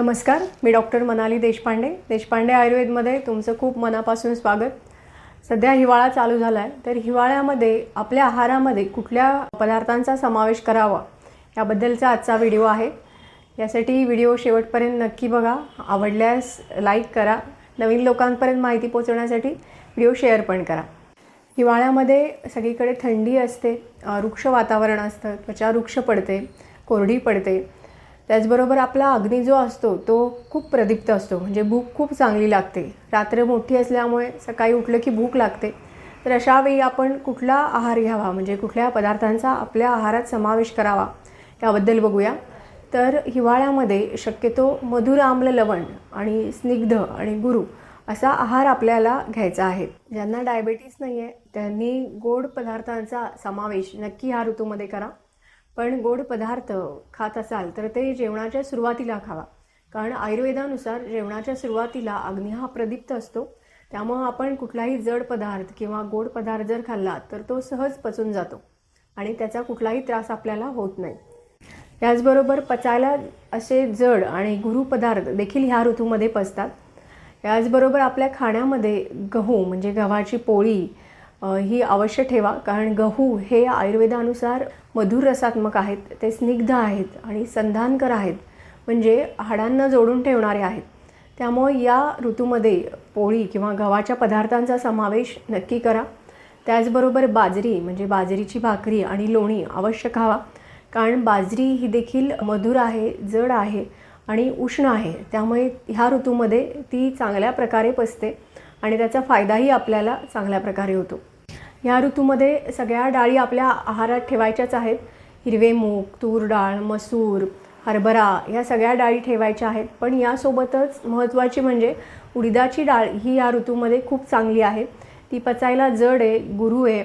नमस्कार मी डॉक्टर मनाली देशपांडे. देशपांडे आयुर्वेदमध्ये तुमचं खूप मनापासून स्वागत. सध्या हिवाळा चालू झाला आहे तर हिवाळ्यामध्ये आपल्या आहारामध्ये कुठल्या पदार्थांचा समावेश करावा याबद्दलचा आजचा व्हिडिओ आहे. यासाठी व्हिडिओ शेवटपर्यंत नक्की बघा आवडल्यास लाईक करा नवीन लोकांपर्यंत माहिती पोहोचवण्यासाठी व्हिडिओ शेअर पण करा. हिवाळ्यामध्ये सगळीकडे थंडी असते वृक्ष वातावरण असतं त्वचा वृक्ष पडते कोरडी पडते त्याचबरोबर आपला अग्नी जो असतो तो खूप प्रदीप्त असतो. म्हणजे भूक खूप चांगली लागते. रात्र मोठी असल्यामुळे सकाळी उठलं की भूक लागते. तर अशावेळी आपण कुठला आहार घ्यावा? म्हणजे कुठल्या पदार्थांचा आपल्या आहारात समावेश करावा? याबद्दल बघूया. तर हिवाळ्यामध्ये शक्यतो मधुर आम्ल लवण आणि स्निग्ध आणि गुरु असा आहार आपल्याला घ्यायचा आहे. ज्यांना डायबेटीस नाही आहे त्यांनी गोड पदार्थांचा समावेश नक्की ह्या ऋतूमध्ये करा. पण गोड पदार्थ खात असाल तर ते जेवणाच्या सुरुवातीला खावा. कारण आयुर्वेदानुसार जेवणाच्या सुरुवातीला अग्नी हा प्रदीप्त असतो. त्यामुळं आपण कुठलाही जड पदार्थ किंवा गोड पदार्थ जर खाल्ला तर तो सहज पचून जातो. आणि त्याचा कुठलाही त्रास आपल्याला होत नाही. याचबरोबर पचायला असे जड आणि गुरु पदार्थ देखील ह्या ऋतूमध्ये पचतात. याचबरोबर आपल्या खाण्यामध्ये गहू म्हणजे गव्हाची पोळी ही अवश्य ठेवा. कारण गहू हे आयुर्वेदानुसार मधुर रसात्मक आहेत ते स्निग्ध आहेत आणि संधानकर आहेत. म्हणजे हाडांना जोडून ठेवणारे आहेत. त्यामुळे या ऋतूमध्ये पोळी किंवा गव्हाच्या पदार्थांचा समावेश नक्की करा. त्याचबरोबर बाजरी म्हणजे बाजरीची भाकरी आणि लोणी अवश्य खावा. कारण बाजरी ही देखील मधुर आहे जड आहे आणि उष्ण आहे. त्यामुळे ह्या ऋतूमध्ये ती चांगल्या प्रकारे पचते आणि त्याचा फायदाही आपल्याला चांगल्या प्रकारे होतो. ह्या ऋतूमध्ये सगळ्या डाळी आपल्या आहारात ठेवायच्याच आहेत. हिरवे मूग तूर डाळ मसूर हरभरा ह्या सगळ्या डाळी ठेवायच्या आहेत. पण यासोबतच महत्त्वाची म्हणजे उडीदाची डाळ ही या ऋतूमध्ये खूप चांगली आहे. ती पचायला जड आहे गुरू आहे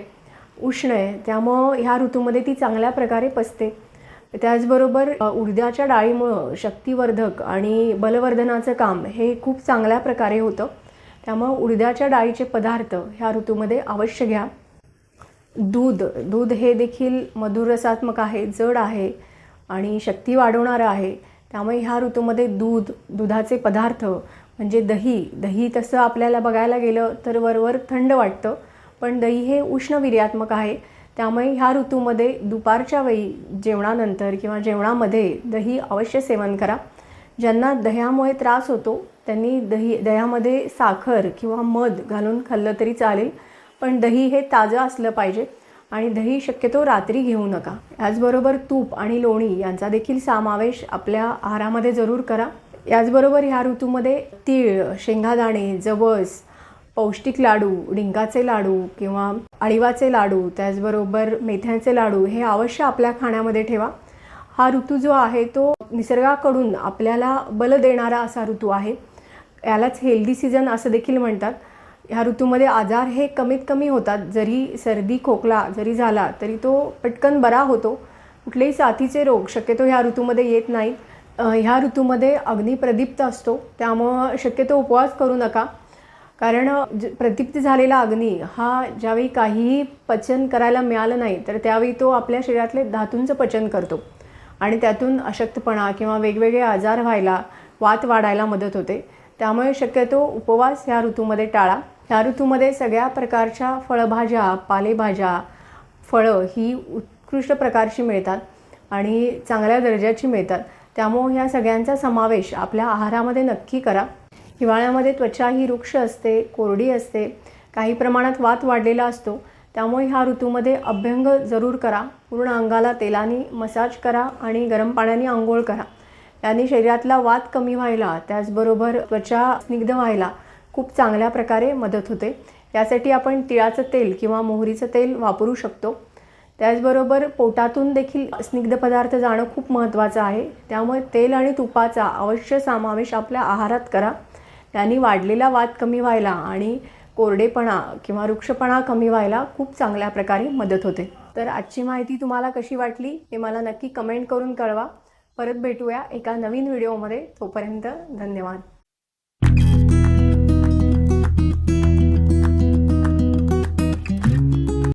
उष्ण आहे. त्यामुळं ह्या ऋतूमध्ये ती चांगल्या प्रकारे पचते. त्याचबरोबर उडद्याच्या डाळीमुळं शक्तिवर्धक आणि बलवर्धनाचं काम हे खूप चांगल्या प्रकारे होतं. त्यामुळं उडद्याच्या डाळीचे पदार्थ ह्या ऋतूमध्ये अवश्य घ्या. दूध दूध हे देखील मधुरसात्मक आहे जड आहे आणि शक्ती वाढवणारं आहे. त्यामुळे ह्या ऋतूमध्ये दूध दुधाचे पदार्थ म्हणजे दही दही तसं आपल्याला बघायला गेलं तर वरवर थंड वाटतं पण दही हे उष्णविर्यात्मक आहे. त्यामुळे ह्या ऋतूमध्ये दुपारच्या वेळी जेवणानंतर किंवा जेवणामध्ये दही अवश्य सेवन करा. ज्यांना दह्यामुळे त्रास होतो त्यांनी दही दह्यामध्ये साखर किंवा मध घालून खाल्लं तरी चालेल. पण दही हे ताजं असलं पाहिजे. आणि दही शक्यतो रात्री घेऊ नका. याचबरोबर तूप आणि लोणी यांचा देखील समावेश आपल्या आहारामध्ये जरूर करा. याचबरोबर ह्या ऋतूमध्ये तीळ शेंगादाणे जवस पौष्टिक लाडू डिंकाचे लाडू किंवा अळीवाचे लाडू त्याचबरोबर मेथ्यांचे लाडू हे अवश्य आपल्या खाण्यामध्ये ठेवा. हा ऋतू जो आहे तो निसर्गाकडून आपल्याला बल देणारा असा ऋतू आहे. यालाच हेल्दी सीझन असं देखील म्हणतात. ह्या ऋतूमध्ये आजार हे कमीत कमी होतात. जरी सर्दी खोकला जरी झाला तरी तो पटकन बरा होतो. कुठलेही साथीचे रोग शक्यतो ह्या ऋतूमध्ये येत नाहीत. ह्या ऋतूमध्ये अग्नी प्रदीप्त असतो. त्यामुळं शक्यतो उपवास करू नका. कारण ज- प्रदीप्त झालेला अग्नी हा ज्यावेळी काहीही पचन करायला मिळालं नाही तर त्यावेळी तो आपल्या शरीरातले धातूंचं पचन करतो. आणि त्यातून अशक्तपणा किंवा वेगवेगळे आजार व्हायला वात वाढायला मदत होते. त्यामुळे शक्यतो उपवास ह्या ऋतूमध्ये टाळा. ह्या ऋतूमध्ये सगळ्या प्रकारच्या फळभाज्या पालेभाज्या फळं ही उत्कृष्ट प्रकारची मिळतात आणि चांगल्या दर्जाची मिळतात. त्यामुळे ह्या सगळ्यांचा समावेश आपल्या आहारामध्ये नक्की करा. हिवाळ्यामध्ये त्वचा ही वृक्ष असते कोरडी असते काही प्रमाणात वात वाढलेला असतो. त्यामुळे ह्या ऋतूमध्ये अभ्यंग जरूर करा. पूर्ण अंगाला तेलाने मसाज करा आणि गरम पाण्याने आंघोळ करा. याने शरीरातला वात कमी व्हायला त्याचबरोबर त्वचा स्निग्ध व्हायला खूप चांगल्या प्रकारे मदत होते. यासाठी आपण तिळाचं तेल किंवा मोहरीचं तेल वापरू शकतो. त्याचबरोबर पोटातून देखील स्निग्ध पदार्थ जाणं खूप महत्त्वाचं आहे. त्यामुळे तेल आणि तुपाचा अवश्य समावेश आपल्या आहारात करा. त्यांनी वाढलेला वात कमी व्हायला आणि कोरडेपणा किंवा वृक्षपणा कमी व्हायला खूप चांगल्या प्रकारे मदत होते. तर आजची माहिती तुम्हाला कशी वाटली हे मला नक्की कमेंट करून कळवा. परत भेटूया एका नवीन व्हिडिओमध्ये. तोपर्यंत धन्यवाद.